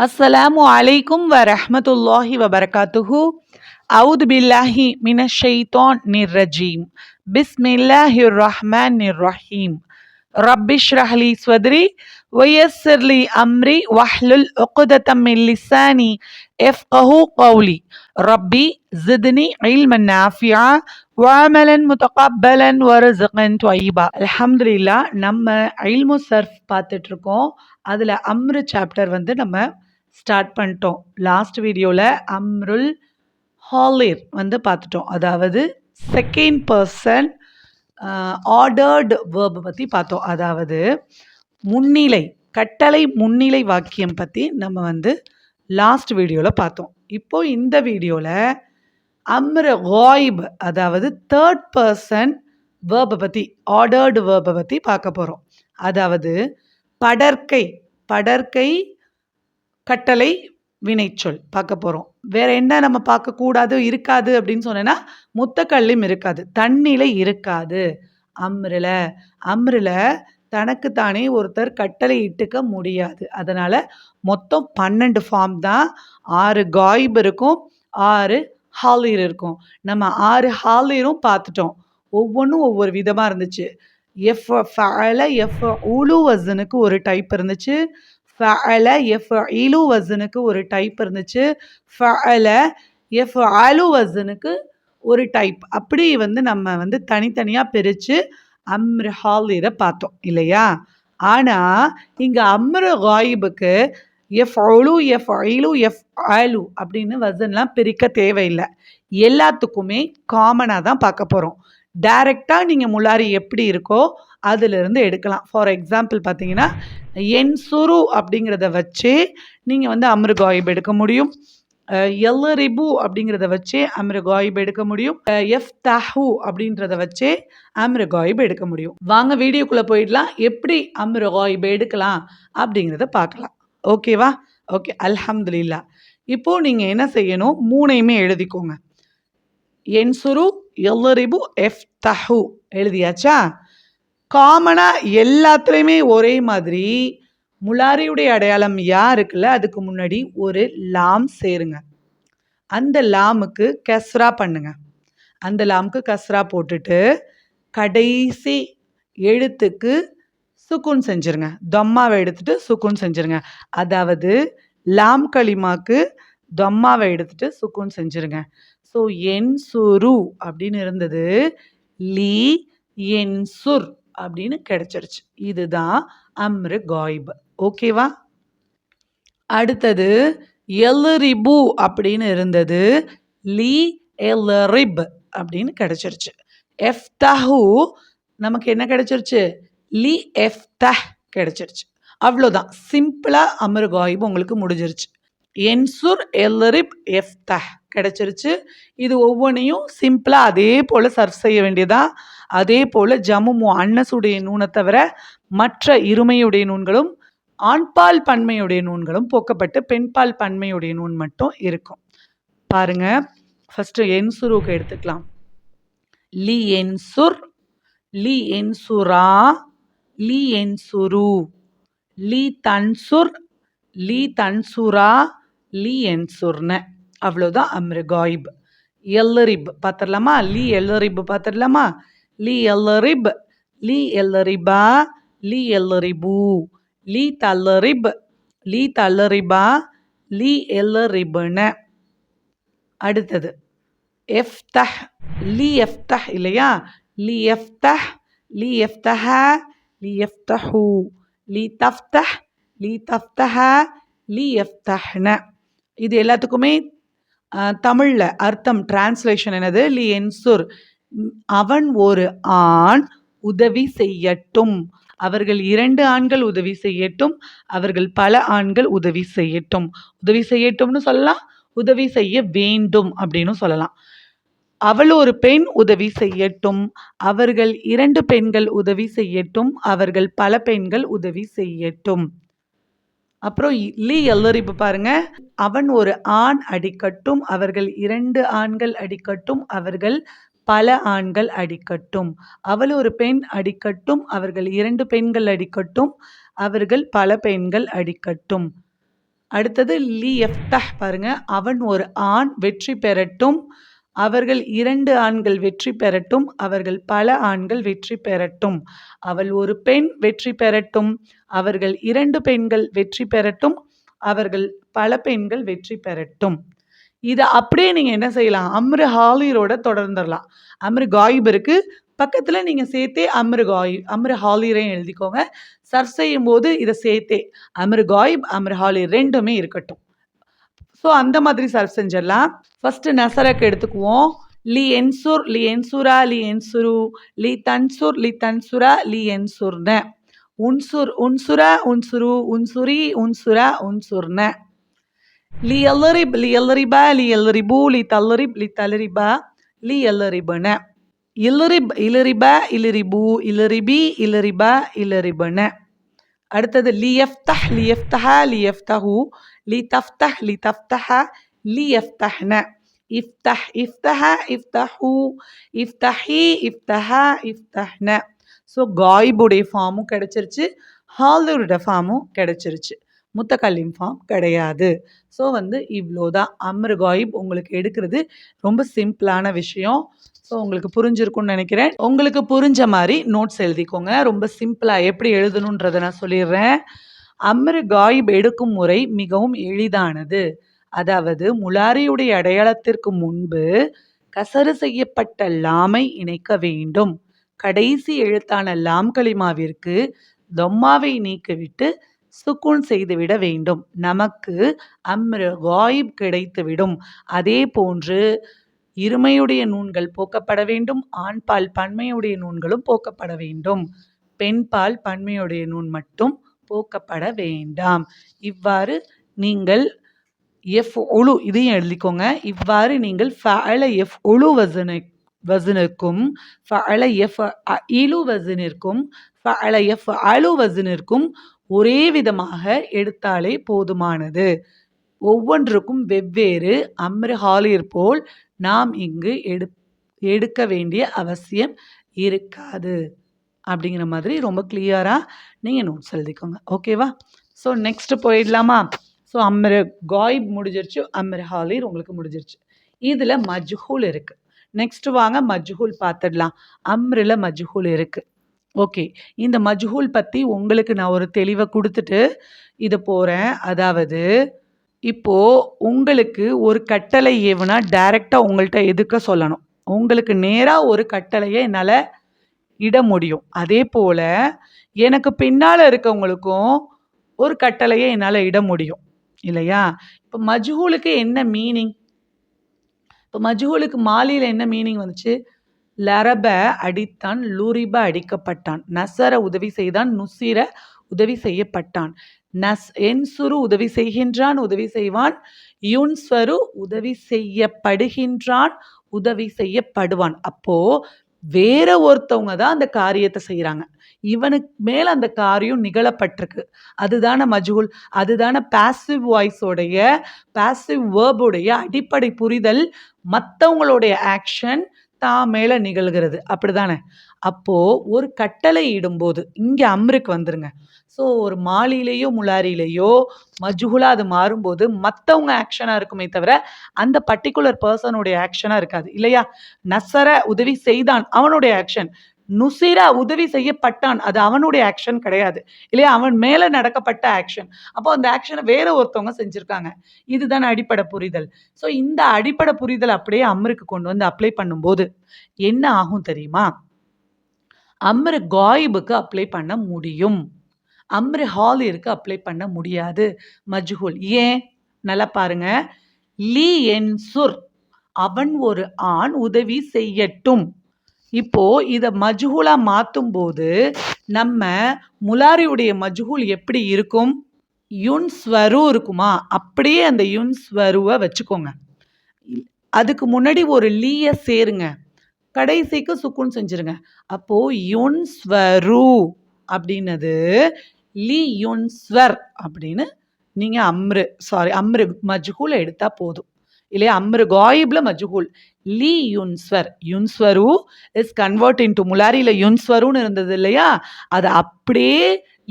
அஸ்ஸலாமு அலைக்கும் வரஹ்மத்துல்லாஹி வபரகாத்துஹு அவுது பில்லாஹி மின ரஜீம் பிஸ்மில்லாஹி பிஸ்மில்லாஹிர் நிர் ரஹீம் ரப்பிஷ் ரஹ்லி ஸ்வத்ரி வயஸ்ஸிர்லி அம்ரி வஹ்லுல் உக்குதத்தம் மின் லிசானி எஃப்கஹு கௌலி ரப்பி ஜித்னி இல்மன் நாஃபியா வஅமலன் முத்தகப்பலன் வர்ஸுகன் துவைபா அலமதுல்லா நம்ம இல்மு சர்ஃப் பார்த்துட்ருக்கோம் அதில் அம்ரு சாப்டர் வந்து நம்ம ஸ்டார்ட் பண்ணிட்டோம். லாஸ்ட் வீடியோவில் அம்ருல் ஹாலிர் வந்து பார்த்துட்டோம். அதாவது செகண்ட் பர்சன் ஆர்டர்டு வேர்ப் பற்றி பார்த்தோம். அதாவது முன்னிலை கட்டளை முன்னிலை வாக்கியம் பற்றி நம்ம வந்து லாஸ்ட் வீடியோவில் பார்த்தோம். இப்போ இந்த வீடியோவில் அம்ர காயிப் அதாவது தேர்ட் பர்சன் வேர்பை பற்றி ஆர்டர்டு வேர்பை பற்றி பார்க்க போகிறோம் அதாவது படற்கை படற்கை கட்டளை வினைச்சொல் பார்க்க போகிறோம் வேற என்ன நம்ம பார்க்கக்கூடாது இருக்காது அப்படின்னு சொன்னேன்னா முத்தக்கல்லும் இருக்காது. தண்ணியில் இருக்காது. அம்ருல அம்ருல தனக்குத்தானே ஒருத்தர் கட்டளை இட்டுக்க முடியாது. அதனால் மொத்தம் பன்னெண்டு ஃபார்ம் தான். ஆறு காய்ப் இருக்கும் ஆறு ஹாலிர் இருக்கும். நம்ம ஆறு ஹாலிரும் பார்த்துட்டோம். ஒவ்வொன்றும் ஒவ்வொரு விதமாக இருந்துச்சு. எஃப் ஃபல எஃப் உலு வசனுக்கு ஒரு டைப் இருந்துச்சு. ஃபஅல எஃப் இலு வசனுக்கு ஒரு டைப் இருந்துச்சு. ஃபஅல எஃப் அலு வசனுக்கு ஒரு டைப் அப்படி வந்து நம்ம வந்து தனித்தனியாக பிரித்து அம்ருஹாலிரை பார்த்தோம் இல்லையா? ஆனால் இங்கே அம்ரு காயிபுக்கு எஃப் அழு எஃப் ஐலு எஃப் ஆலு அப்படின்னு வசன்லாம் பிரிக்க தேவையில்லை. எல்லாத்துக்குமே காமனாக தான் பார்க்க போகிறோம் டைரெக்டாக நீங்கள் முலாரி எப்படி இருக்கோ அதிலிருந்து எடுக்கலாம். ஃபார் எக்ஸாம்பிள் பார்த்தீங்கன்னா என் சுரு அப்படிங்கிறத வச்சு நீங்கள் வந்து அமிர்காயிப் எடுக்க முடியும். எல்லரிபு அப்படிங்கிறத வச்சே அம்ரகாயிப் எடுக்க முடியும். எஃப் தஹு அப்படின்றத வச்சே அம்ரகாயிப் எடுக்க முடியும். வாங்க வீடியோக்குள்ளே போயிடலாம். எப்படி அம்ரகாயிப் எடுக்கலாம் அப்படிங்கிறத பார்க்கலாம். ஓகேவா ஓகே அல்ஹம்துலில்லா இப்போது நீங்கள் என்ன செய்யணும்? மூணையுமே எழுதிக்கோங்க. என் சுரு எல்லரிபு எஃப் தஹு. எழுதியாச்சா? காமனாக எல்லாத்துலேயுமே ஒரே மாதிரி. முலாரியுடைய அடையாளம் யா இருக்குல்ல அதுக்கு முன்னாடி ஒரு லாம் சேருங்க. அந்த லாமுக்கு கஸ்ரா பண்ணுங்க. அந்த லாமுக்கு கஸ்ரா போட்டுட்டு கடைசி எழுத்துக்கு சுக்குன் செஞ்சுருங்க. தொம்மாவை எடுத்துட்டு சுக்குன் செஞ்சுருங்க. அதாவது லாம் களிமாக்கு தொம்மாவை எடுத்துட்டு சுக்குன் செஞ்சுருங்க. ஸோ என் சுரு அப்படின்னு இருந்தது. லீ என் சுர். அப்படின்னு கிடைச்சிருச்சு. இதுதான் அம்ரு காய்ப். ஓகேவா? அடுத்தது எல்ரிபு அப்படின்னு இருந்தது. லீ எல்ரிப் அப்படின்னு கிடைச்சிருச்சு. எஃப்தஹு நமக்கு என்ன கிடைச்சிருச்சு? லி எஃப்தஹ் கிடைச்சிருச்சு. அவ்வளோதான். சிம்பிளாக அமர் காயிப் உங்களுக்கு முடிஞ்சிருச்சு. என்சுர் எல்லரிப் எஃப்தஹ் கிடைச்சிருச்சு. இது ஒவ்வொன்றையும் சிம்பிளாக அதே போல் சர்வ் செய்ய வேண்டியதாக அதே போல் ஜமுமு அன்னசுடைய நூனை தவிர மற்ற இருமையுடைய நூன்களும் ஆண்பால் பன்மையுடைய நூன்களும் போக்கப்பட்டு பெண்பால் பன்மையுடைய நூன் மட்டும் இருக்கும். பாருங்க ஃபஸ்ட்டு என்சுருக்கு எடுத்துக்கலாம். லி என்சுர் லி என்சுரா லி என்சுரு லி தன்சுர் லி தன்சுரா லி என்சுர்ன. அவ்வளோதான் அம்ருகாயிப். எல்லரிப் பார்த்துடலாமா? லி எல்லரிப் பார்த்துடலாமா? லி எல்லரிப் லி எல்லரிபா லி எல்லரிபு லி தல்லரிப் லி தல்லரிபா லி எல்லரிபுன அடுத்தது எஃப்தஹ் லி எஃப்தஹ் இல்லையா؟ லி எஃப்தஹ் லி எஃப்தஹ லி எஃப்தஹூ லி தஃப்தஹ் லி தஃப்தஹ லி எஃப்தஹ்ன இது எல்லாத்துக்குமே தமிழில் அர்த்தம் டிரான்ஸ்லேஷன் என்னது? லி என்சுர் அவன் ஒரு ஆண் உதவி செய்யட்டும். அவர்கள் இரண்டு ஆண்கள் உதவி செய்யட்டும். அவர்கள் பல ஆண்கள் உதவி செய்யட்டும். உதவி செய்யட்டும்னு சொல்லலாம். உதவி செய்ய வேண்டும் அப்படின்னு சொல்லலாம். அவள் ஒரு பெண் உதவி செய்யட்டும். அவர்கள் இரண்டு பெண்கள் உதவி செய்யட்டும். அவர்கள் பல பெண்கள் உதவி செய்யட்டும். அப்புறம் லீ இப்போ பாருங்க. அவன் ஒரு ஆண் அடிக்கட்டும். அவர்கள் இரண்டு ஆண்கள் அடிக்கட்டும். அவர்கள் பல ஆண்கள் அடிக்கட்டும். அவள் ஒரு பெண் அடிக்கட்டும் அவர்கள் இரண்டு பெண்கள் அடிக்கட்டும் அவர்கள் பல பெண்கள் அடிக்கட்டும். அடுத்தது லி எஃப்தஹ் பாருங்க. அவன் ஒரு ஆண் வெற்றி பெறட்டும் அவர்கள் இரண்டு ஆண்கள் வெற்றி பெறட்டும் அவர்கள் பல ஆண்கள் வெற்றி பெறட்டும். அவள் ஒரு பெண் வெற்றி பெறட்டும் அவர்கள் இரண்டு பெண்கள் வெற்றி பெறட்டும் அவர்கள் பல பெண்கள் வெற்றி பெறட்டும். இதை அப்படியே நீங்கள் என்ன செய்யலாம்? அம்ரு ஹாலீரோட தொடர்ந்துடலாம் அம்ரு காயிபருக்கு பக்கத்தில் நீங்கள் சேர்த்தே அம்ரு காயிப் அம்ரு ஹாலீரையும் எழுதிக்கோங்க. சர்ச் செய்யும் போது இதை சேர்த்தே. அம்ரு காயிப் அம்ரு ஹாலிர் ரெண்டுமே இருக்கட்டும். ஸோ அந்த மாதிரி சர்ச் செஞ்சிடலாம் ஃபஸ்ட்டு நசரக்கு எடுத்துக்குவோம். லி என்சுர் லி என்சுரா லி என்சுரு. லி தன்சூர் லி தன்சுரா லி என்சுர்ன. உன்சுர் உன்சுரா உன்சுரு. உன்சுரி உன்சுரா உன்சுர்ன. லி அல்லரிப் லி எல்லரிபா லி எல்லரிபு லி தல்லரிப் லி தலரிபா லி அல்லரிபன இலரிப் இலரிபா இலரிபு இலரிபி இலரிபா இலரிபன அடுத்தது லியஃப்தஹ் லியஃப்தஹா லியஃப்தஹு லிதஃப்தஹ் லிதஃப்தஹ லியஃப்தஹ்ன இஃப்தஹ் இஃப்தஹ இஃப்தஹு இஃப்தஹி இஃப்தஹா இஃப்தஹ்ன ஸோ காயிபுடைய ஃபார்மும் கிடச்சிருச்சு ஹாலருடைய ஃபார்மும் கிடச்சிருச்சு. முத்தக்கல்லின் ஃபார்ம் கிடையாது. ஸோ வந்து இவ்வளோ தான் அம்ரு காயிப் உங்களுக்கு எடுக்கிறது ரொம்ப சிம்பிளான விஷயம். ஸோ உங்களுக்கு புரிஞ்சிருக்கும்னு நினைக்கிறேன். உங்களுக்கு புரிஞ்ச மாதிரி நோட்ஸ் எழுதிக்கோங்க. ரொம்ப சிம்பிளாக எப்படி எழுதணுன்றதை நான் சொல்லிடுறேன். அம்ரு காயிப் எடுக்கும் முறை மிகவும் எளிதானது. அதாவது முலாரியுடைய அடையாளத்திற்கு முன்பு கசறு செய்யப்பட்ட லாமை இணைக்க வேண்டும். கடைசி எழுத்தான லாம் கலிமாவிற்கு தொம்மாவை நீக்கிவிட்டு சுக்குன் செய்துவிட வேண்டும். நமக்கு அம்ரு காயிப் கிடைத்துவிடும் அதே போன்று இருமையுடைய நூன்கள் போக்கப்பட வேண்டும். ஆண்பால் பன்மையுடைய நூன்களும் போக்கப்பட வேண்டும். பெண்பால் பன்மையுடைய நூன் மட்டும் போக்கப்பட வேண்டாம். இவ்வாறு நீங்கள் எஃப் ஒழு இதையும் எழுதிக்கோங்க. இவ்வாறு நீங்கள் ஃபல எஃப் ஒழு வசனை வசனிற்கும் ஃபல எஃப் இழு வசனிற்கும் ஃபல எஃப் அழு வசனிற்கும் ஒரே விதமாக எடுத்தாலே போதுமானது. ஒவ்வொன்றுக்கும் வெவ்வேறு அம்ருஹாலிர் போல் நாம் இங்கு எடு எடுக்க வேண்டிய அவசியம் இருக்காது. அப்படிங்கிற மாதிரி ரொம்ப கிளியராக நீங்கள் நோட்ஸ் எழுதிக்கோங்க. ஓகேவா ஸோ நெக்ஸ்ட் போயிடலாமா? ஸோ அம்ரு காய்ப் முடிஞ்சிருச்சு அம்ரு ஹாலிர் உங்களுக்கு முடிஞ்சிருச்சு. இதில் மஜ்ஹூல் இருக்குது நெக்ஸ்ட் வாங்க மஜ்ஹூல் பார்த்துடலாம் அம்ரில் மஜ்ஹூல் இருக்குது ஓகே. இந்த மஜ்ஹூல் பற்றி உங்களுக்கு நான் ஒரு தெளிவை கொடுத்துட்டு இது போகிறேன் அதாவது இப்போது உங்களுக்கு ஒரு கட்டளை ஏவுனா டைரெக்டாக உங்கள்கிட்ட எதுக்க சொல்லணும்? உங்களுக்கு நேராக ஒரு கட்டளையை என்னால் இட முடியும். அதே போல் எனக்கு பின்னால் இருக்கவங்களுக்கும் ஒரு கட்டளையை என்னால் இட முடியும். இல்லையா? இப்போ மஜ்ஹூலுக்கு என்ன மீனிங் இப்போ மஜ்ஹூலுக்கு மாலியில் என்ன மீனிங் வந்துச்சு? லரப அடித்தான் லூரிப அடிக்கப்பட்டான். நசர உதவி செய்தான் நுசிர உதவி செய்யப்பட்டான். நஸ் என்சுரு உதவி செய்கின்றான் உதவி செய்வான். யுன்ஸ்வரு உதவி செய்யப்படுகின்றான் உதவி செய்யப்படுவான். அப்போ வேற ஒருத்தவங்க தான் அந்த காரியத்தை செய்கிறாங்க இவனுக்கு மேல அந்த காரியம் நிகழப்பட்டிருக்கு. அதுதான மஜ்ஹூல் அதுதான பாசிவ் வாய்ஸோடைய பாசிவ் வேர்புடைய அடிப்படை புரிதல் மற்றவங்களுடைய ஆக்ஷன் தான் மேலே நிகழ்கிறது. அப்படிதானே? அப்போது ஒரு கட்டளை இடும்போது இங்கே அம்ருக்கு வந்துருங்க. ஸோ ஒரு மாலிலேயோ முலாரிலேயோ மஜ்ஹூலா அது மாறும்போது மற்றவங்க ஆக்ஷனாக இருக்குமே தவிர அந்த பர்டிகுலர் பர்சனுடைய ஆக்ஷனாக இருக்காது. இல்லையா? நசர உதவி செய்தான் அவனுடைய ஆக்ஷன். நுசிரா உதவி செய்யப்பட்டான். அது அவனுடைய ஆக்ஷன் கிடையாது. இல்லையா? அவன் மேலே நடக்கப்பட்ட ஆக்ஷன் அப்போ அந்த ஆக்ஷனை வேற ஒருத்தவங்க செஞ்சுருக்காங்க. இதுதான் அடிப்படை புரிதல். ஸோ இந்த அடிப்படை புரிதல் அப்படியே அம்ருக்கு கொண்டு வந்து அப்ளை பண்ணும்போது என்ன ஆகும் தெரியுமா? அம்ரு காயிபுக்கு அப்ளை பண்ண முடியும். அம்ரு ஹாலிற்கு அப்ளை பண்ண முடியாது. மஜ்ஹூல் ஏன்? நல்லா பாருங்க. லீ என்சுர் அவன் ஒரு ஆண் உதவி செய்யட்டும். இப்போ இதை மஜ்ஹூலாக மாற்றும் போது நம்ம முலாரியுடைய மஜ்ஹூல் எப்படி இருக்கும்? யுன்ஸ்வரு இருக்குமா? அப்படியே அந்த யுன்ஸ்வருவை வச்சுக்கோங்க. அதுக்கு முன்னாடி ஒரு லீயை சேருங்க. கடைசிக்கு சுக்குன் செஞ்சுருங்க. அப்போது யுன்ஸ்வரு அப்படின்னது லீ யுன்ஸ்வர் அப்படின்னு நீங்கள் அம்ரு சாரி அம்ரு மஜ்ஹூல் எடுத்தால் போதும். இல்லையா? அம்ரு காயிப்ல மஜ்ஹூல். லி யுன்ஸ்வர் யுன்ஸ்வரு இஸ் கன்வெர்ட் இன் டு முலாரியில் யுன்ஸ்வருன்னு இருந்தது இல்லையா? அது அப்படியே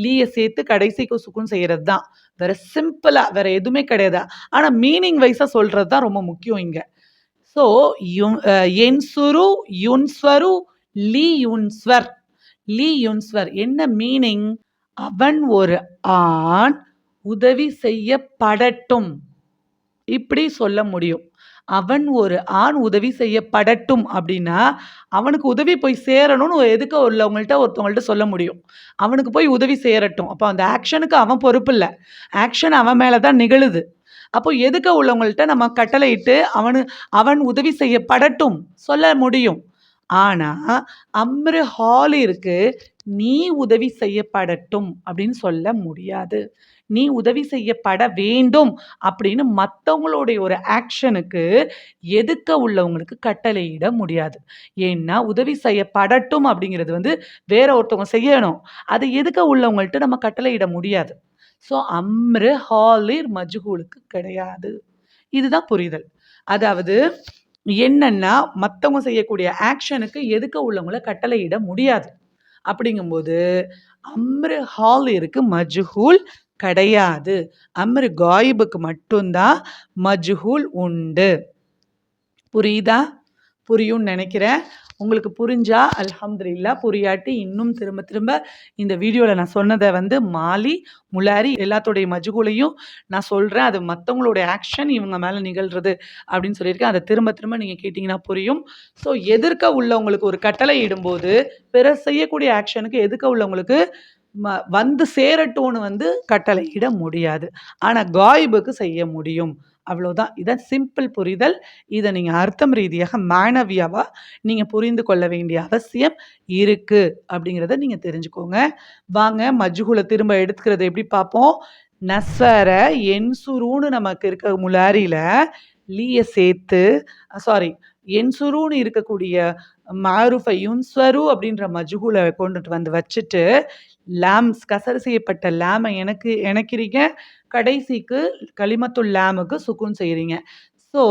லீயை சேர்த்து கடைசிக்கு சுக்குன் செய்கிறது தான் வேற சிம்பிளாக வேற எதுவுமே கிடையாது. ஆனால் மீனிங் வைஸாக சொல்கிறது தான் ரொம்ப முக்கியம் இங்கே. ஸோ என்சுரு யுன்ஸ்வரு லீ யுன்ஸ்வர் லீ யுன்ஸ்வர் என்ன மீனிங் அவன் ஒரு ஆண் உதவி செய்யப்படட்டும். இப்படி சொல்ல முடியும். அவன் ஒரு ஆண் உதவி செய்யப்படட்டும் அப்படின்னா அவனுக்கு உதவி போய் சேரணும்னு எதுக்க உள்ளவங்கள்ட்ட ஒருத்தவங்கள்ட்ட சொல்ல முடியும். அவனுக்கு போய் உதவி சேரட்டும். அப்போ அந்த ஆக்ஷனுக்கு அவன் பொறுப்பு இல்லை. ஆக்ஷன் அவன் மேலே தான் நிகழுது. அப்போ எதுக்க உள்ளவங்கள்ட்ட நம்ம கட்டளையிட்டு அவனு அவன் உதவி செய்யப்படட்டும் சொல்ல முடியும். ஆனால் அம்ரு ஹாலிற்கு நீ உதவி செய்யப்படட்டும் அப்படின்னு சொல்ல முடியாது. நீ உதவி செய்யப்பட வேண்டும் அப்படின்னு மற்றவங்களுடைய ஒரு ஆக்ஷனுக்கு எதுக்க உள்ளவங்களுக்கு கட்டளையிட முடியாது. ஏன்னா உதவி செய்யப்படட்டும் அப்படிங்கிறது வந்து வேற ஒருத்தவங்க செய்யணும். அதை எதுக்க உள்ளவங்கள்ட்ட நம்ம கட்டளையிட முடியாது. ஸோ அம்ரு ஹாலிர் மஜ்ஹூலுக்கு கிடையாது. இதுதான் புரிதல். அதாவது என்னன்னா மற்றவங்க செய்யக்கூடிய ஆக்ஷனுக்கு எதுக்க உள்ளவங்களை கட்டளையிட முடியாது. அப்படிங்கும்போது அம்ரு ஹாலிருக்கு மஜ்ஹூல் கிடையாது. அம்ரு காயிபுக்கு மட்டும்தான் மஜ்ஹூல் உண்டு. புரியுதா? புரியும்னு நினைக்கிறேன். உங்களுக்கு புரிஞ்சா அல்ஹம்துல்லா புரியாட்டி இன்னும் திரும்ப திரும்ப இந்த வீடியோவில் நான் சொன்னதை வந்து மாலி முலாரி எல்லாத்தோடைய மஜுகுலையும் நான் சொல்கிறேன் அது மற்றவங்களுடைய ஆக்ஷன் இவங்க மேலே நிகழ்கிறது அப்படின்னு சொல்லியிருக்கேன். அதை திரும்ப திரும்ப நீங்கள் கேட்டிங்கன்னா புரியும். ஸோ எதிர்க்க உள்ளவங்களுக்கு ஒரு கட்டளை இடும்போது பிறர் செய்யக்கூடிய ஆக்ஷனுக்கு எதிர்க்க உள்ளவங்களுக்கு ம வந்து சேரட்டும்னு வந்து கட்டளையிட முடியாது. ஆனால் காய்புக்கு செய்ய முடியும். அவ்வளோதான் இதான் சிம்பிள் புரிதல் இதை நீங்கள் அர்த்தம் ரீதியாக மாணவியாவாக நீங்கள் புரிந்து கொள்ள வேண்டிய அவசியம் இருக்குது அப்படிங்கிறத நீங்கள் தெரிஞ்சுக்கோங்க. வாங்க மஜ்ஹூலை திரும்ப எடுத்துக்கிறது எப்படி பார்ப்போம்? நஸ்வர என்சுருன்னு நமக்கு இருக்க முலாரியில் லீயை சேர்த்து சாரி என்சுருன்னு இருக்கக்கூடிய மாருஃபை யுன்ஸ்வரு அப்படின்ற மஜுகுலை கொண்டுட்டு வந்து வச்சுட்டு லேம்ஸ் கசர் செய்யப்பட்ட லேமை எனக்கு எனக்கிறீங்க கடைசிக்கு களிமத்துள் லேமுக்கு சுக்குன் செய்கிறீங்க ஸோ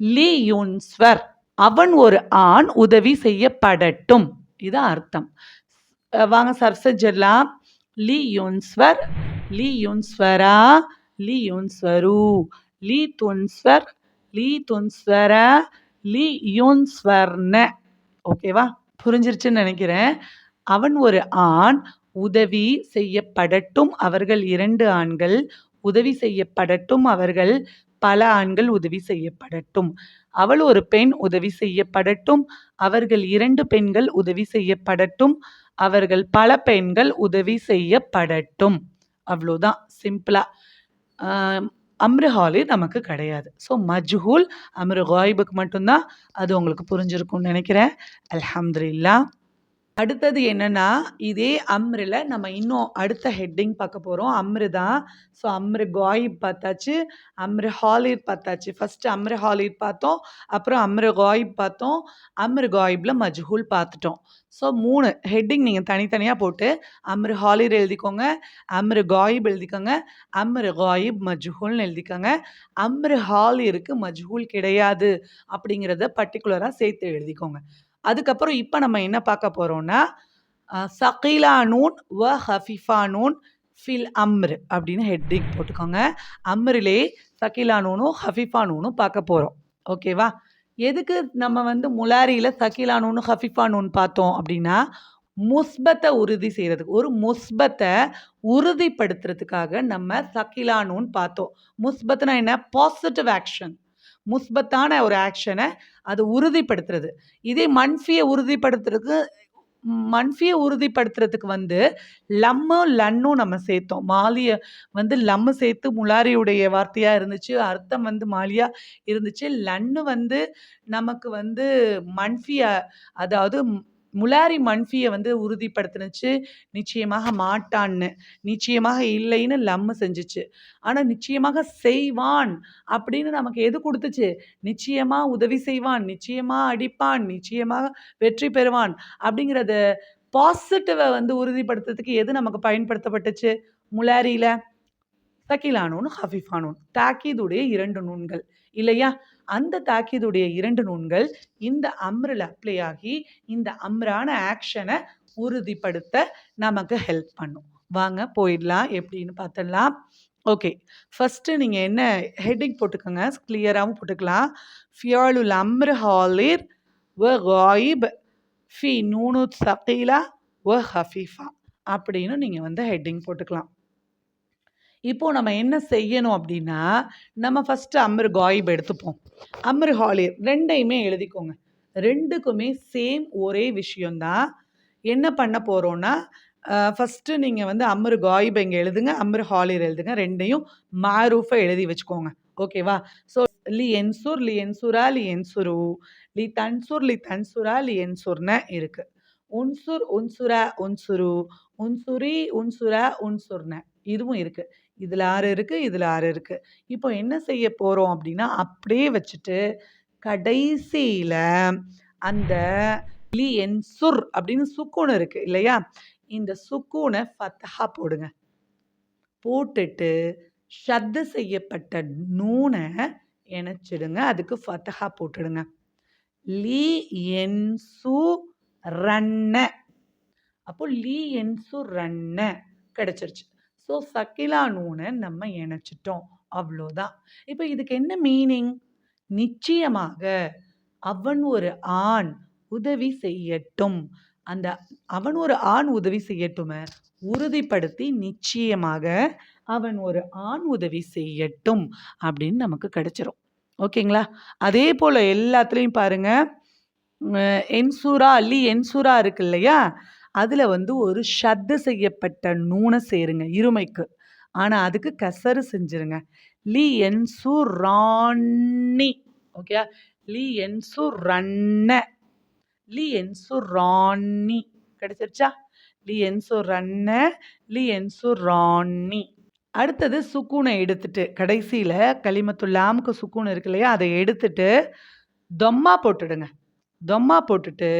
லீ யூன்ஸ்வர் அவன் ஒரு ஆண் உதவி செய்யப்படட்டும். இது அர்த்தம். வாங்க சர்சஜெல்லாம் லீ யூன்ஸ்வர் லீ யூன்ஸ்வரா லீ யூன்ஸ்வரு லீ துன்ஸ்வர் லீ துன்ஸ்வர லீ யூன்ஸ்வர்ன ஓகேவா? புரிஞ்சிருச்சுன்னு நினைக்கிறேன். அவன் ஒரு ஆண் உதவி செய்யப்படட்டும் அவர்கள் இரண்டு ஆண்கள் உதவி செய்யப்படட்டும் அவர்கள் பல ஆண்கள் உதவி செய்யப்படட்டும். அவள் ஒரு பெண் உதவி செய்யப்படட்டும் அவர்கள் இரண்டு பெண்கள் உதவி செய்யப்படட்டும் அவர்கள் பல பெண்கள் உதவி செய்யப்படட்டும். அவ்வளோதான் சிம்பிளா. அம்ருஹாலி நமக்கு கிடையாது. ஸோ மஜ்ஹூல் அம்ரு காயிபுக்கு மட்டும்தான் அது உங்களுக்கு புரிஞ்சிருக்கும்னு நினைக்கிறேன். அல்ஹம்துலில்லாஹ் அடுத்தது என்னன்னா இதே அம்ரில் நம்ம இன்னும் அடுத்த ஹெட்டிங் பார்க்க போகிறோம் அம்ரு தான் ஸோ அம்ரு காயிப் பார்த்தாச்சு அம்ரு ஹாலிர் பார்த்தாச்சு. ஃபஸ்ட்டு அம்ரு ஹாலிர் பார்த்தோம் அப்புறம் அம்ரு காயிப் பார்த்தோம் அம்ரு காயிப்பில் மஜ்ஹூல் பார்த்துட்டோம். ஸோ மூணு ஹெட்டிங் நீங்கள் தனித்தனியாக போட்டு அம்ரு ஹாலிர் எழுதிக்கோங்க அம்ரு காயிப் எழுதிக்கோங்க அம்ரு காயிப் மஜ்ஹூல்னு எழுதிக்கோங்க. அம்ரு ஹாலிருக்கு மஜ்ஹூல் கிடையாது அப்படிங்கிறத பர்டிகுலராக சேர்த்து எழுதிக்கோங்க. அதுக்கப்புறம் இப்போ நம்ம என்ன பார்க்க போகிறோம்னா சகீலானூன் வ ஹஃபிஃபா நூன் ஃபில் அம்ர் அப்படின்னு ஹெட்டிங் போட்டுக்கோங்க. அம்ரிலே ஹஃபிஃபா நூனும் பார்க்க போகிறோம் ஓகேவா எதுக்கு நம்ம வந்து முலாரியில் சகீலானூன் ஹஃபிஃபானூன் பார்த்தோம் அப்படின்னா முஸ்பத்தை உறுதி செய்கிறதுக்கு ஒரு முஸ்பத்தை உறுதிப்படுத்துறதுக்காக நம்ம சகிலானுன்னு பார்த்தோம். முஸ்பத்னா என்ன? பாசிட்டிவ் ஆக்ஷன் முஸ்பத்தான ஒரு ஆக்ஷனை அது உறுதிப்படுத்துறது. இதே மன்ஃபியை உறுதிப்படுத்துறதுக்கு மன்ஃபியை உறுதிப்படுத்துறதுக்கு வந்து லம்மும் லன்னும் நம்ம சேர்த்தோம். மாலியை வந்து லம்மு சேர்த்து முலாரியுடைய வார்த்தையாக இருந்துச்சு அர்த்தம் வந்து மாலியாக இருந்துச்சு. லன்னு வந்து நமக்கு வந்து மன்ஃபிய அதாவது முலாரி மன்ஃபியை வந்து உறுதிப்படுத்துனுச்சு. நிச்சயமாக மாட்டான்னு. நிச்சயமாக இல்லைன்னு லம்மு செஞ்சுச்சு. ஆனால் நிச்சயமாக செய்வான் அப்படின்னு நமக்கு எது கொடுத்துச்சு? நிச்சயமாக உதவி செய்வான். நிச்சயமாக அடிப்பான். நிச்சயமாக வெற்றி பெறுவான் அப்படிங்கிறத பாசிட்டிவை வந்து உறுதிப்படுத்துறதுக்கு எது நமக்கு பயன்படுத்தப்பட்டுச்சு? முலாரியில். சகிலானூன் ஹஃபிஃபானூன் தாக்கீதுடைய இரண்டு நூன்கள். இல்லையா? அந்த தாக்கீதுடைய இரண்டு நூன்கள் இந்த அம்ரில் அப்ளை ஆகி இந்த அம்ரான ஆக்ஷனை உறுதிப்படுத்த நமக்கு ஹெல்ப் பண்ணும். வாங்க போயிடலாம். எப்படின்னு பார்த்துடலாம். ஓகே ஃபஸ்ட்டு நீங்கள் என்ன ஹெட்டிங் போட்டுக்கோங்க. கிளியராகவும் போட்டுக்கலாம். ஃபியாலுல் அம்ரு ஹாலிர் வ காயிப் ஃபி நூனு சகீலா வ ஹஃபீஃபா அப்படின்னு நீங்கள் வந்து ஹெட்டிங் போட்டுக்கலாம். இப்போது நம்ம என்ன செய்யணும் அப்படின்னா நம்ம ஃபஸ்ட்டு அம்ரு காயிப் எடுத்துப்போம். அம்ரு ஹாலிர் ரெண்டையுமே எழுதிக்கோங்க. ரெண்டுக்குமே சேம் ஒரே விஷயந்தான் என்ன பண்ண போகிறோன்னா ஃபஸ்ட்டு நீங்கள் வந்து அம்ரு காயிப் இங்கே எழுதுங்க அம்ரு ஹாலிர் எழுதுங்க. ரெண்டையும் மாரூஃபை எழுதி வச்சுக்கோங்க. ஓகேவா ஸோ லி என்சூர் லி என்சுரா லி என்சுரு. லி தன்சூர் லி தன்சுரா லி என்சுர்னு இருக்குது உன்சுர் உன்சுரா உன்சுரு. உன்சுரி உன்சுரா உன்சுர்ன. இதுவும் இருக்குது இதில் ஆறு இருக்குது இதில் ஆறு இருக்குது இப்போ என்ன செய்ய போகிறோம் அப்படின்னா அப்படியே வச்சுட்டு கடைசியில் அந்த லி என்சுர் அப்படின்னு சுக்கூன் இருக்குது இல்லையா? இந்த சுக்கூனை ஃபத்தஹா போடுங்க. போட்டுட்டு ஷத்து செய்யப்பட்ட நூனை இணைச்சிடுங்க அதுக்கு ஃபத்தஹா போட்டுடுங்க. லீ என்சு ரன்ன அப்போ லீ என்சு ரன்ன கிடச்சிருச்சு. ஸோ சக்கிலா நூனை நம்ம இணைச்சிட்டோம். அவ்வளோதான். இப்போ இதுக்கு என்ன மீனிங் நிச்சயமாக அவன் ஒரு ஆண் உதவி செய்யட்டும். அந்த அவன் ஒரு ஆண் உதவி செய்யட்டுமே உறுதிப்படுத்தி நிச்சயமாக அவன் ஒரு ஆண் உதவி செய்யட்டும் அப்படின்னு நமக்கு கிடைச்சிரும். ஓகேங்களா? அதே போல் எல்லாத்துலேயும் பாருங்க என்சூரா அல்லி என்சூரா இருக்கு இல்லையா? அதில் வந்து ஒரு ஷத்து செய்யப்பட்ட நூனை சேருங்க இருமைக்கு. ஆனால் அதுக்கு கசரு செஞ்சிருங்க. லி என்சு ராணி ஓகே லி என்சு ரன்ன லி என்சு ராணி கிடைச்சிருச்சா? லி என்சு ரன்ன லி என்சு ராணி அடுத்தது சுக்கூனை எடுத்துட்டு கடைசியில் களிமத்துல்லாமுக்கு சுக்கூன் இருக்கு இல்லையா? அதை எடுத்துட்டு தொம்மா போட்டுடுங்க. தொம்மா போட்டுட்டு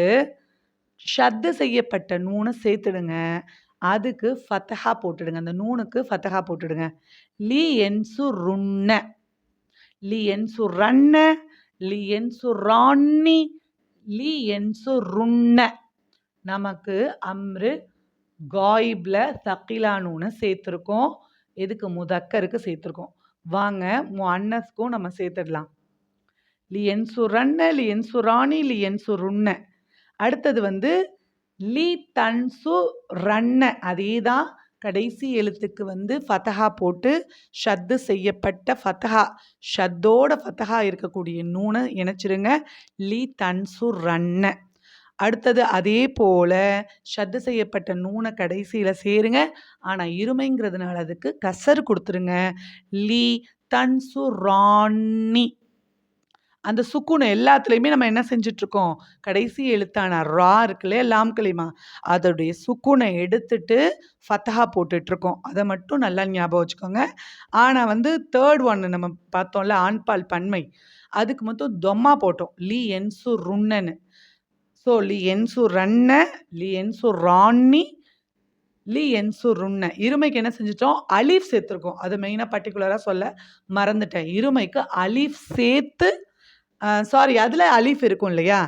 ஷத்து செய்யப்பட்ட நூனை சேர்த்துடுங்க. அதுக்கு ஃபத்தஹா போட்டுடுங்க. அந்த நூனுக்கு ஃபத்தஹா போட்டுடுங்க. லி என்சு ருன்ன. லி என்சு ரன்ன. லி என்சு ரான்னி. லி நமக்கு அம்ரு காயிப்ல சக்கிலானூனை சேர்த்துருக்கோம். எதுக்கு? முதக்கருக்கு சேர்த்துருக்கோம். வாங்க அன்னஸ்க்கும் நம்ம சேர்த்துடலாம். லி என்சு ரன்ன லி ராணி லி என்சு அடுத்தது வந்து லீ தன்சு ரன்ன அதே தான் கடைசி எழுத்துக்கு வந்து ஃபத்தஹா போட்டு ஷத்து செய்யப்பட்ட ஃபத்தஹா ஷத்தோட ஃபத்தஹா இருக்கக்கூடிய நூனை இணைச்சிருங்க. லீ தன்சு ரன்ன. அடுத்தது அதே போல் ஷத்து செய்யப்பட்ட நூனை கடைசியில் சேருங்க. ஆனால் இருமைங்கிறதுனால அதுக்கு கசர் கொடுத்துருங்க. லீ தன்சு ராணி அந்த சுக்குனு எல்லாத்துலேயுமே நம்ம என்ன செஞ்சிட்ருக்கோம்? கடைசி எழுத்தான ரா இருக்குல்லையே லாம் கலிமா அதோடைய சுக்குனை எடுத்துட்டு ஃபத்தஹா போட்டுட்ருக்கோம். அதை மட்டும் நல்லா ஞாபகம் வச்சுக்கோங்க. ஆனால் வந்து தேர்ட் ஒன்று நம்ம பார்த்தோம்ல ஆண்பால் பன்மை. அதுக்கு மட்டும் தொம்மா போட்டோம். லீ என்சு ருன்னன்னு. ஸோ லி என்சு ரன்ன லி என்சு ரான்னி லி என்சு ருன்ன. இருமைக்கு என்ன செஞ்சிட்டோம்? அலீஃப் சேர்த்துருக்கோம். அது மெயினாக பர்டிகுலராக சொல்ல மறந்துட்டேன். இருமைக்கு அலீஃப் சேர்த்து சாரி அதில் அலீஃப் இருக்கும் இல்லையா?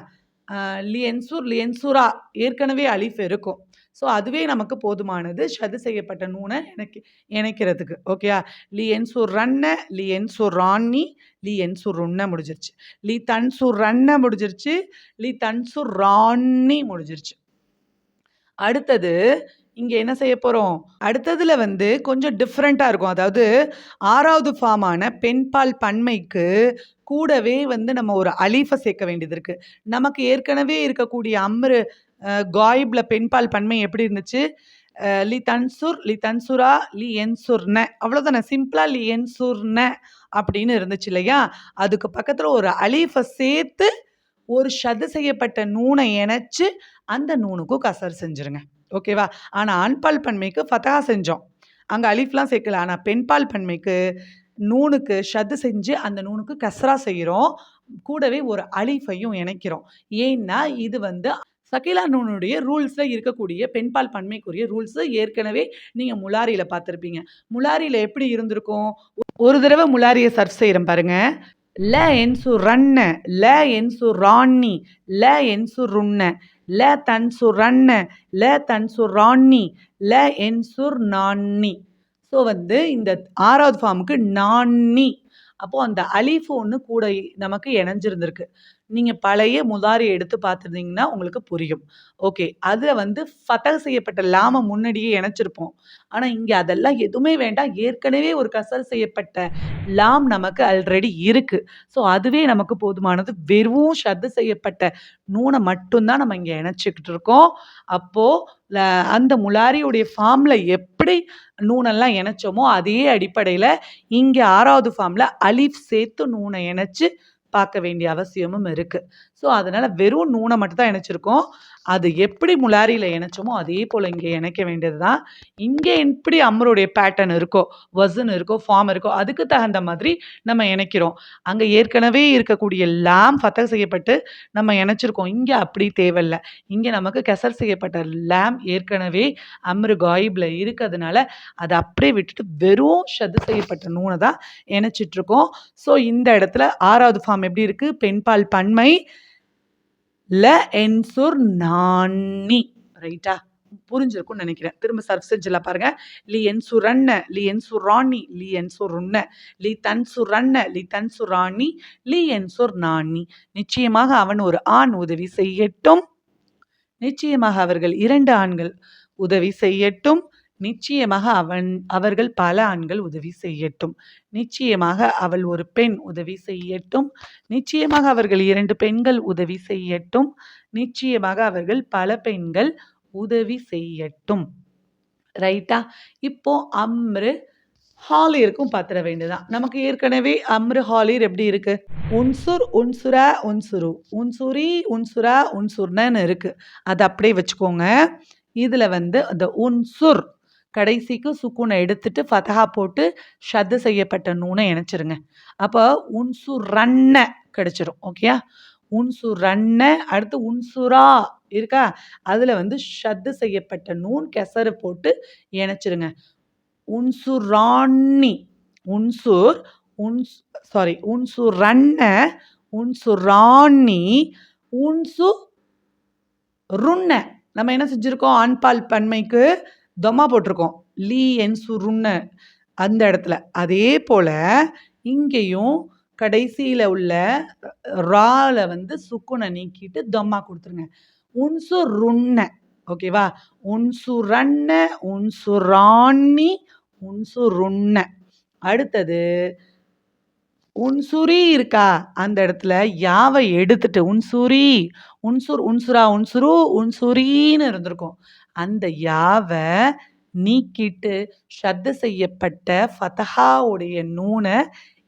லியன்சூர் லியன்சூரா ஏற்கனவே அலீஃப் இருக்கும். ஸோ அதுவே நமக்கு போதுமானது. ஷது செய்யப்பட்ட நூனை எனக்கு இணைக்கிறதுக்கு ஓகேயா லி என்சூர் ரன்ன லி என்சூர் ரான்னி லி என்சூர் முடிஞ்சிருச்சு. லி தன்சூர் ரன்ன முடிஞ்சிருச்சு லி தன்சூர் ரான்னி முடிஞ்சிருச்சு. அடுத்தது இங்கே என்ன செய்ய போகிறோம் அடுத்ததில் வந்து கொஞ்சம் டிஃப்ரெண்ட்டாக இருக்கும். அதாவது ஆறாவது ஃபார்மான பெண்பால் பன்மைக்கு கூடவே வந்து நம்ம ஒரு அலீஃபை சேர்க்க வேண்டியது இருக்குது நமக்கு ஏற்கனவே இருக்கக்கூடிய அம்ரு காயிபில் பெண்பால் பன்மை எப்படி இருந்துச்சு? லி தன்சுர் லி தன்சுரா லி என்சுர்ன. அவ்வளோதானே சிம்பிளாக லி என்சுர்ன அப்படின்னு இருந்துச்சு இல்லையா? அதுக்கு பக்கத்தில் ஒரு அலீஃபை சேர்த்து ஒரு ஷது செய்யப்பட்ட நூனை இணைச்சு அந்த நூனுக்கும் கசர் செஞ்சுருங்க. ஓகேவா? ஆனால் ஆண்பால் பன்மைக்கு ஃபதா செஞ்சோம். அங்கே அலீஃப்லாம் சேர்க்கல. ஆனால் பெண்பால் பன்மைக்கு நூனுக்கு ஷத்து செஞ்சு அந்த நூனுக்கு கஸ்ரா செய்கிறோம் கூடவே ஒரு அலிஃபையும் இணைக்கிறோம். ஏன்னா இது வந்து சகிலா நூனுடைய ரூல்ஸில் இருக்கக்கூடிய பெண்பால் பன்மைக்குரிய ரூல்ஸு ஏற்கனவே நீங்கள் முலாரியில் பார்த்துருப்பீங்க. முலாரியில் எப்படி இருந்திருக்கும்? ஒரு தடவை முலாரியை சர்வ் செய்கிறேன் பாருங்கள் ல என்சு ரன்ன ல என்சு ரான்னி ல என்சு ருண்ண ல தன்சுரன்ன ல தன்சுரான்னி ல என்சுர் நான்னி. ஸோ வந்து இந்த ஆறாவது ஃபார்முக்கு நான்னி அப்போது அந்த அலிஃப் ஒன்று கூட நமக்கு இணைஞ்சிருந்திருக்கு நீங்கள் பழைய முதாரி எடுத்து பார்த்துருந்தீங்கன்னா உங்களுக்கு புரியும். ஓகே. அதை வந்து ஃபதஹ் செய்யப்பட்ட லாம முன்னாடியே இணைச்சிருப்போம். ஆனால் இங்கே அதெல்லாம் எதுவுமே வேண்டாம். ஏற்கனவே ஒரு கசர் செய்யப்பட்ட லாம் நமக்கு ஆல்ரெடி இருக்குது ஸோ, அதுவே நமக்கு போதுமானது. வெறும் ஷத்து செய்யப்பட்ட நூனை மட்டும்தான் நம்ம இங்கே இணைச்சிக்கிட்டு இருக்கோம். அப்போது அந்த முலாரியுடைய ஃபார்மில் எப்படி நூனெல்லாம் இணைச்சோமோ, அதே அடிப்படையில் இங்கே ஆறாவது ஃபார்ம்ல அலிஃப் சேர்த்து நூனை இணைச்சி பார்க்க வேண்டிய அவசியமும் இருக்குது ஸோ, அதனால் வெறும் நூனை மட்டும் தான் இணைச்சிருக்கோம். அது எப்படி முலாரியில் இணைச்சோமோ, அதே போல் இங்கே இணைக்க வேண்டியது தான். இங்கே எப்படி அம்மருடைய பேட்டர்ன் இருக்கோ, வசன் இருக்கோ, ஃபார்ம் இருக்கோ, அதுக்கு தகுந்த மாதிரி நம்ம இணைக்கிறோம். அங்கே ஏற்கனவே இருக்கக்கூடிய லாம் ஃபதஹ் செய்யப்பட்டு நம்ம இணைச்சிருக்கோம். இங்கே அப்படி தேவையில்லை இங்கே நமக்கு கெசர் செய்யப்பட்ட லாம் ஏற்கனவே அம்ரு காயிபில் இருக்கிறதுனால அதை அப்படியே விட்டுட்டு வெறும் ஷது செய்யப்பட்ட நூனை தான் இணைச்சிட்டுருக்கோம். ஸோ, இந்த இடத்துல ஆறாவது ஃபார்ம் எப்படி இருக்குது பெண்பால் பன்மை ல என்சுர் நான்னி ரைட்டா? புரிஞ்சிருக்கும்னு நினைக்கிறேன் திரும்ப சர்ஃப் செஞ்சுலாம் பாருங்க. லி என்சுரன்ன, லி என்சுரான்னி, லி என்சுருன்ன, லி தன்சுரன்ன, லி தன்சுரான்னி, லி என்சுர் நான்னி. நிச்சயமாக அவன் ஒரு ஆண் உதவி செய்யட்டும். நிச்சயமாக அவர்கள் இரண்டு ஆண்கள் உதவி செய்யட்டும். நிச்சயமாக அவன் அவர்கள் பல ஆண்கள் உதவி செய்யட்டும். நிச்சயமாக அவள் ஒரு பெண் உதவி செய்யட்டும். நிச்சயமாக அவர்கள் இரண்டு பெண்கள் உதவி செய்யட்டும். நிச்சயமாக அவர்கள் பல பெண்கள் உதவி செய்யட்டும். ரைட்டா? இப்போ அம்ரு, ஹாலிருக்கும் பாத்திர வேண்டியதுதான். நமக்கு ஏற்கனவே அம்ரு, ஹாலிர் எப்படி இருக்கு? உன்சுர், உன்சுரா, உன்சுரு. உன்சுரி, உன்சுரா, உன்சுர்னு இருக்கு. அது அப்படியே வச்சுக்கோங்க. இதுல வந்து அந்த உன்சுர் கடைசிக்கு சுக்குனை எடுத்துட்டு ஃபதஹா போட்டு ஷத்து செய்யப்பட்ட நூனை இணைச்சிருங்க. அப்போ உன்சு ரன்ன கிடைச்சிரும். ஓகேயா? உன்சுரன்ன அடுத்து உன்சுரா இருக்கா? அதில் வந்து ஷத்து செய்யப்பட்ட நூன் கெசரு போட்டு இணைச்சிருங்க. உன்சுரான்னி உன்சுர் உன்ஸ் சாரி உன்சுரன்ன, உன்சுரான்னி, உன்சு ருண்ண நம்ம என்ன செஞ்சுருக்கோம் ஆண்பால் பன்மைக்கு தொம்மா போட்டிருக்கோம். லீ என் சுருன்னு அந்த இடத்துல. அதே போல் இங்கேயும் கடைசியில் உள்ள ரால வந்து சுக்குனை நீக்கிட்டு தொம்மா குடுத்துருங்க. உன்சுருன்ன ஓகேவா? உன்சுரண்ண உன்சுராணி உன்சுருண்ண அடுத்தது உன்சுரி இருக்கா? அந்த இடத்துல யாவை எடுத்துட்டு உன்சுரி, உன்சுர், உன்சுரா, உன்சுரு, உன்சுரின்னு இருந்திருக்கும். அந்த யாவை நீக்கிட்டு ஷத்து செய்யப்பட்ட ஃபதஹாவுடைய நூனை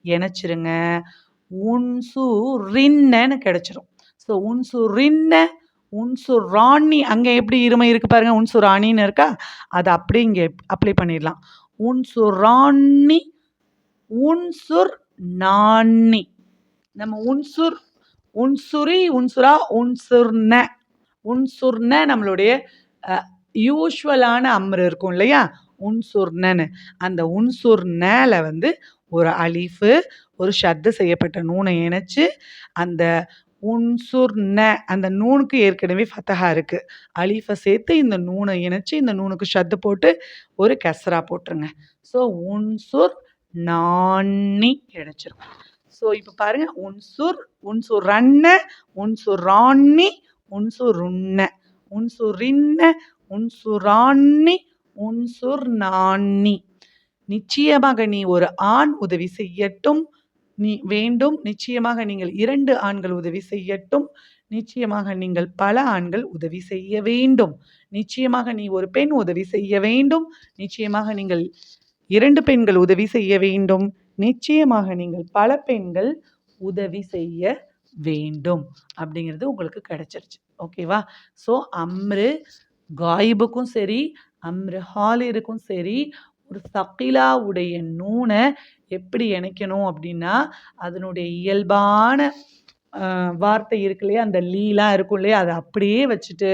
இணைச்சிருங்க. உன்சுரின்னன்னு கிடைச்சிரும். ஸோ உன்சு ரின்ன உன்சு ராணி அங்கே எப்படி இருமை இருக்கு பாருங்க. உன்சுராணின்னு இருக்கா? அதை அப்படியே இங்கே அப்ளை பண்ணிடலாம். உன்சுரான்னி, உன்சுர் நாணி நம்ம உன்சுர், உன்சுரி, உன்சுரா, உன்சுர்ன. உன்சுர்ன நம்மளுடைய யூஸ்வலான அம்ரு இருக்கும் இல்லையா? உன்சுர்னன்னு. அந்த உன்சுர்னல வந்து ஒரு அலிஃபு, ஒரு ஷத்து செய்யப்பட்ட நூனை இணைச்சு, அந்த உன்சுர்ன அந்த நூனுக்கு ஏற்கனவே ஃபத்தகா இருக்குது அலீஃபை சேர்த்து இந்த நூனை இணைச்சி இந்த நூனுக்கு ஷத்து போட்டு ஒரு கெசரா போட்டுருங்க. ஸோ உன்சுர் நான்னி கிடைச்சிரும். ஸோ இப்போ பாருங்கள் உன்சுர், உன்சுரன்ன, உன்சுரான்னி, உன்சுரின்ன உன்சுரான்னி உன்சுர் நான்னி நிச்சயமாக நீ ஒரு ஆண் உதவி செய்யட்டும். நீ வேண்டும். நிச்சயமாக நீங்கள் இரண்டு ஆண்கள் உதவி செய்யட்டும். நிச்சயமாக நீங்கள் பல ஆண்கள் உதவி செய்ய வேண்டும். நிச்சயமாக நீ ஒரு பெண் உதவி செய்ய வேண்டும். நிச்சயமாக நீங்கள் இரண்டு பெண்கள் உதவி செய்ய வேண்டும். நிச்சயமாக நீங்கள் பல பெண்கள் உதவி செய்ய வேண்டும். அப்படிங்கிறது உங்களுக்கு கிடைச்சிருச்சு. ஓகேவா? ஸோ அம்ரு காயிபுக்கும் சரி, அம்ரஹாலிருக்கும் சரி, ஒரு சகிலாவுடைய நூனை எப்படி இணைக்கணும் அப்படின்னா, அதனுடைய இயல்பான வார்த்தை இருக்கு இல்லையா? அந்த லீலாம் இருக்கும் இல்லையா? அதை அப்படியே வச்சுட்டு,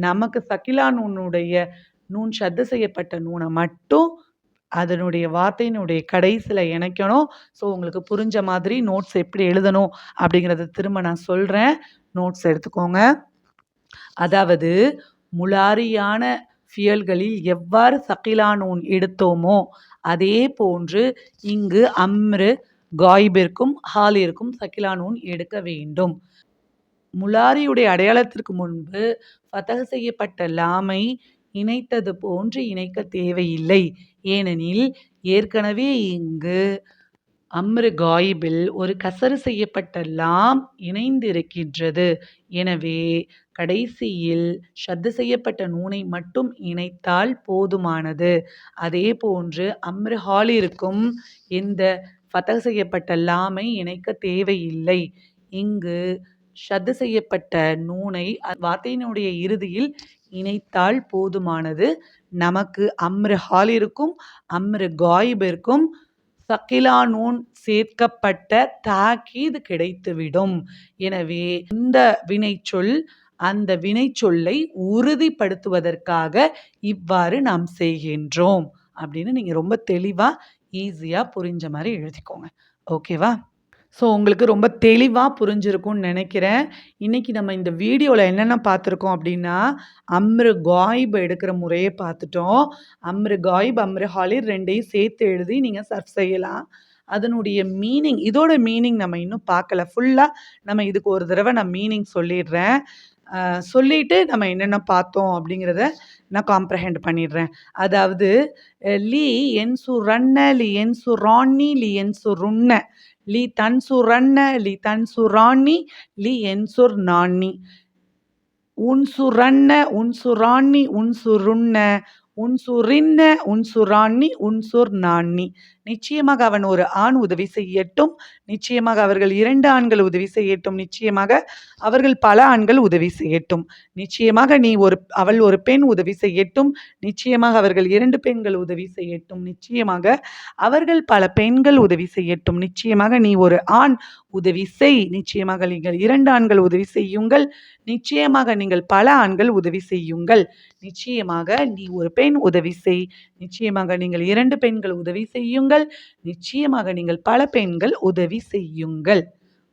நமக்கு சக்கிலா நூனுடைய நூன் சத்து செய்யப்பட்ட நூனை மட்டும் அதனுடைய வார்த்தையினுடைய கடைசியில் இணைக்கணும். ஸோ உங்களுக்கு புரிஞ்ச மாதிரி நோட்ஸ் எப்படி எழுதணும் அப்படிங்கிறத திரும்ப நான் சொல்கிறேன் நோட்ஸ் எடுத்துக்கோங்க. அதாவது முலாரியான ஃபியல்களில் எவ்வாறு சக்கிலானூன் எடுத்தோமோ அதே போன்று இங்கு அம்ரு காயிபிற்கும் ஹாலிற்கும் சக்கிலானூன் எடுக்க வேண்டும். முலாரியுடைய அடையாளத்திற்கு முன்பு ஃபதக செய்யப்பட்ட லாமை இணைத்தது போன்று இணைக்க தேவையில்லை. ஏனெனில் ஏற்கனவே இங்கு அம்ரு காயிபில் ஒரு கசரு செய்யப்பட்ட லாம் இணைந்திருக்கின்றது. எனவே கடைசியில் ஷத்து செய்யப்பட்ட நூனை மட்டும் இணைத்தால் போதுமானது. அதே போன்று அம்ரு ஹாலிற்கும் இந்த ஃபதக செய்யப்பட்ட லாமை இணைக்க தேவையில்லை. இங்கு ஷத்து செய்யப்பட்ட நூனை வார்த்தையினுடைய இறுதியில் இணைத்தால் போதுமானது. நமக்கு அம்ரு ஹாலிற்கும் அம்ரு காயிபிற்கும் சக்கிலா நூன் சேர்க்கப்பட்ட தாக்கீது கிடைத்துவிடும். எனவே இந்த வினைச்சொல் அந்த வினைச்சொல்லை உறுதிப்படுத்துவதற்காக இவ்வாறு நாம் செய்கின்றோம். அப்படின்னு நீங்கள் ரொம்ப தெளிவாக ஈஸியாக புரிஞ்ச மாதிரி எழுதிக்கோங்க. ஓகேவா ஸோ உங்களுக்கு ரொம்ப தெளிவாக புரிஞ்சிருக்கும்னு நினைக்கிறேன். இன்றைக்கி நம்ம இந்த வீடியோவில் என்னென்ன பார்த்துருக்கோம் அப்படின்னா அம்ரு காய்ப் எடுக்கிற முறையை பார்த்துட்டோம். அம்ரு காய்ப் அம்ரு ஹாலிர் ரெண்டையும் சேர்த்து எழுதி நீங்கள் சர்ச் செய்யலாம். அதனுடைய மீனிங் இதோட மீனிங் நம்ம இன்னும் பார்க்கல. ஃபுல்லாக நம்ம இதுக்கு ஒரு தடவை நான் மீனிங் சொல்லிடுறேன். சொல்லிட்டு நம்ம என்னென்ன பார்த்தோம் அப்படிங்கிறத நான் காம்ப்ரஹெண்ட் பண்ணிடுறேன். அதாவது லீ என் சு ரன்ன லி என் சு ராணி லி என் சு ருண்ண லி தன்சுரன்ன லி தன்சுராணி லி என்சுர் நாணி உன்சுரன்ன உன்சுராணி உன்சுருன்ன உன்சுரின்ன உன்சுராணி உன்சுர் நாணி நிச்சயமாக அவன் ஒரு ஆண் உதவி செய்யட்டும். நிச்சயமாக அவர்கள் இரண்டு ஆண்கள் உதவி செய்யட்டும். நிச்சயமாக அவர்கள் பல ஆண்கள் உதவி செய்யட்டும். நிச்சயமாக நீ ஒரு அவள் ஒரு பெண் உதவி செய்யட்டும். நிச்சயமாக அவர்கள் இரண்டு பெண்கள் உதவி செய்யட்டும். நிச்சயமாக அவர்கள் பல பெண்கள் உதவி செய்யட்டும். நிச்சயமாக நீ ஒரு ஆண் உதவி செய். நிச்சயமாக நீங்கள் இரண்டு ஆண்கள் உதவி செய்யுங்கள். நிச்சயமாக நீங்கள் பல ஆண்கள் உதவி செய்யுங்கள். நிச்சயமாக நீ ஒரு பெண் உதவி செய். நிச்சயமாக நீங்கள் இரண்டு பெண்கள் உதவி செய்யுங்கள். நிச்சயமாக நீங்கள் பல பெண்கள் உதவி செய்யுங்கள்.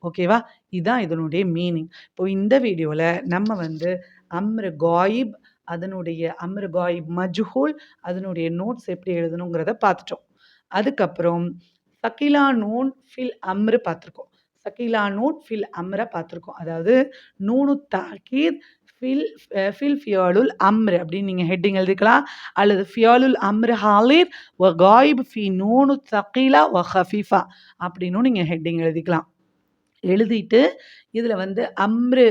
ஓகேவா இதுதான் இதனுடைய மீனிங் இப்போ இந்த வீடியோவில் நம்ம வந்து அம்ரு காயிப் அதனுடைய அம்ரு காயிப் மஜ்ஹூல் அதனுடைய நோட்ஸ் எப்படி எழுதணுங்கிறத பார்த்துட்டோம். அதுக்கப்புறம் சக்கிலா நூன் ஃபில் அம்ரு பார்த்துருக்கோம். சக்கிலா நூன் ஃபில் அம்ரை பார்த்துருக்கோம். அதாவது நூனு தாக்கீத் ஃபில் ஃபில் ஃபியாலுல் அம்ரு அப்படின்னு நீங்கள் ஹெட்டிங் எழுதிக்கலாம். அல்லது ஃபியாலுல் அம்ரு ஹாலிர் வ காயிப் ஃபி நூனு தக்கீலா வ ஹஃபீஃபா அப்படின்னும் நீங்கள் ஹெட்டிங் எழுதிக்கலாம். எழுதிட்டு இதில் வந்து அம்ரு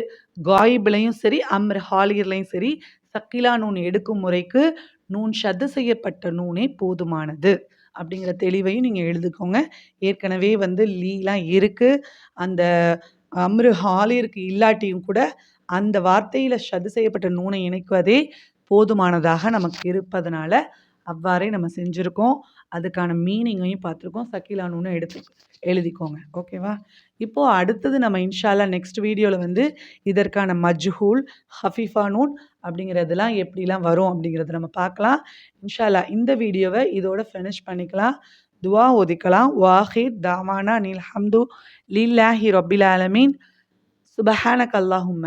காயிப்லையும் சரி அம்ரு ஹாலிர்லையும் சரி சக்கிலா நூன் எடுக்கும் முறைக்கு நூன் ஷத்து செய்யப்பட்ட நூனே போதுமானது அப்படிங்கிற தெளிவையும் நீங்கள் எழுதிக்கோங்க. ஏற்கனவே வந்து லீலாம் இருக்குது அந்த அம்ரு ஹாலிருக்கு இல்லாட்டியும் கூட அந்த வார்த்தையில் சது செய்யப்பட்ட நூனை இணைக்குவதே போதுமானதாக நமக்கு இருப்பதனால அவ்வாறே நம்ம செஞ்சுருக்கோம். அதுக்கான மீனிங்கையும் பார்த்துருக்கோம். சக்கீலா நூனை எடுத்து எழுதிக்கோங்க. ஓகேவா? இப்போது அடுத்தது நம்ம இன்ஷால்லா நெக்ஸ்ட் வீடியோவில் வந்து இதற்கான மஜ்ஹூல் ஹஃபிஃபா நூன் அப்படிங்கிறதுலாம் எப்படிலாம் வரும் அப்படிங்கிறத நம்ம பார்க்கலாம். இன்ஷால்லா இந்த வீடியோவை இதோட ஃபினிஷ் பண்ணிக்கலாம். துவா ஒதுக்கலாம். வாஹிர் தாமானா நீல் ஹம்து லீல்லாஹி ரொபில் ஆலமீன். சுபஹானக் அல்லாஹும்ம